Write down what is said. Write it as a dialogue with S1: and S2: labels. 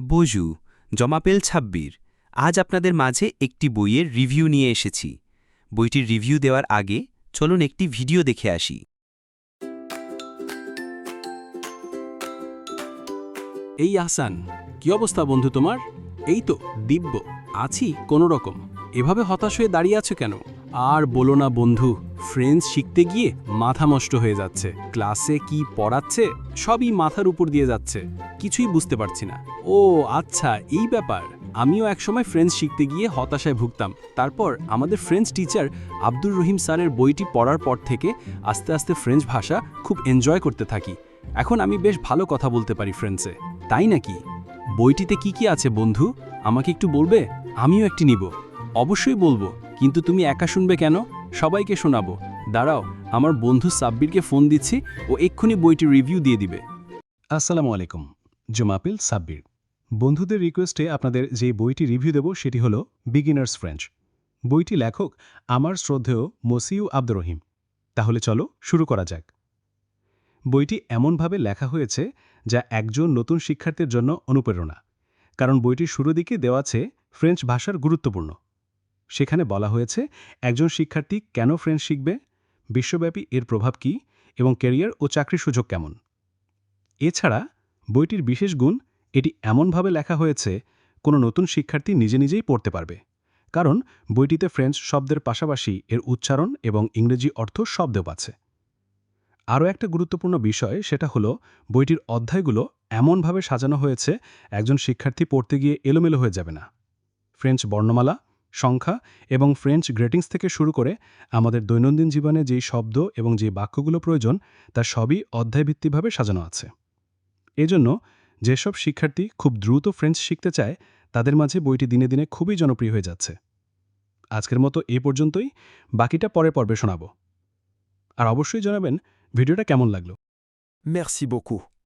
S1: বজু, জমাপেল ছাব্বির, আজ আপনাদের মাঝে একটি বইয়ের রিভিউ নিয়ে এসেছি। বইটির রিভিউ দেওয়ার আগে চলুন একটি ভিডিও দেখে আসি।
S2: এই আসান কি অবস্থা বন্ধু তোমার? এই তো, দিব্য, আছি কোনো রকম এভাবে হতাশ হয়ে দাঁড়িয়ে আছো কেন? আর বলো না বন্ধু ফ্রেঞ্চ শিখতে গিয়ে মাথা নষ্ট হয়ে যাচ্ছে। ক্লাসে কি পড়াচ্ছে, সবই মাথার উপর দিয়ে যাচ্ছে। কিছুই বুঝতে পারছি না। ও আচ্ছা এই ব্যাপার। আমিও একসময় ফ্রেঞ্চ শিখতে গিয়ে হতাশায় ভুগতাম। তারপর আমাদের ফ্রেঞ্চ টিচার আব্দুর রহিম স্যারের বইটি পড়ার পর থেকে আস্তে আস্তে ফ্রেঞ্চ ভাষা খুব এনজয় করতে থাকি। এখন আমি বেশ ভালো কথা বলতে পারি ফ্রেঞ্চে তাই নাকি? বইটিতে কি কি আছে বন্ধু? আমাকে একটু বলবে? আমিও একটি নিব। অবশ্যই বলব, কিন্তু তুমি একা শুনবে কেন? সবাইকে শোনাবো। দাঁড়াও, আমার বন্ধু সাব্বিরকে ফোন দিচ্ছি, ও এক্ষুনি বইটি রিভিউ দিয়ে দিবে। আসসালামু আলাইকুম, জমাপিল সাব্বির। বন্ধুদের রিকোয়েস্টে আপনাদের যে বইটি রিভিউ দেব, সেটি হলো বিগিনার্স ফ্রেঞ্চ বইটি লেখক আমার শ্রদ্ধেয় মসিউ আব্দুর রহিম। তাহলে চলো শুরু করা যাক। বইটি এমনভাবে লেখা হয়েছে, যা একজন নতুন শিক্ষার্থীর জন্য অনুপ্রেরণা। কারণ বইটির শুরু দিকে দেওয়া আছে ফ্রেঞ্চ ভাষার গুরুত্বপূর্ণ। সেখানে বলা হয়েছে, একজন শিক্ষার্থী কেন ফ্রেঞ্চ শিখবে? বিশ্বব্যাপী এর প্রভাব কী? এবং ক্যারিয়ার ও চাকরির সুযোগ কেমন? এছাড়া, বইটির বিশেষ গুণ, এটি এমনভাবে লেখা হয়েছে, কোনো নতুন শিক্ষার্থী নিজে নিজেই পড়তে পারবে। কারণ, বইটিতে ফ্রেঞ্চ শব্দের পাশাপাশি এর উচ্চারণ এবং ইংরেজি অর্থ শব্দেও আছে। আরও একটা গুরুত্বপূর্ণ বিষয়, সেটা হলো, বইটির অধ্যায়গুলো এমনভাবে সাজানো হয়েছে, একজন শিক্ষার্থী পড়তে গিয়ে এলোমেলো হয়ে যাবে না। ফ্রেঞ্চ বর্ণমালা সংখ্যা এবং ফ্রেঞ্চ গ্রেটিংস থেকে শুরু করে আমাদের দৈনন্দিন জীবনে যেই শব্দ এবং যে বাক্যগুলো প্রয়োজন, তা সবই অধ্যায়ভিত্তিকভাবে সাজানো আছে। এজন্য যেসব শিক্ষার্থী খুব দ্রুত ফ্রেঞ্চ শিখতে চায়, তাদের মাঝে বইটি দিনে দিনে খুবই জনপ্রিয় হয়ে যাচ্ছে। আজকের মতো এ পর্যন্তই, বাকিটা পরে পর্বে শোনাব। আর অবশ্যই জানাবেন, ভিডিওটা কেমন লাগল?
S3: Merci beaucoup.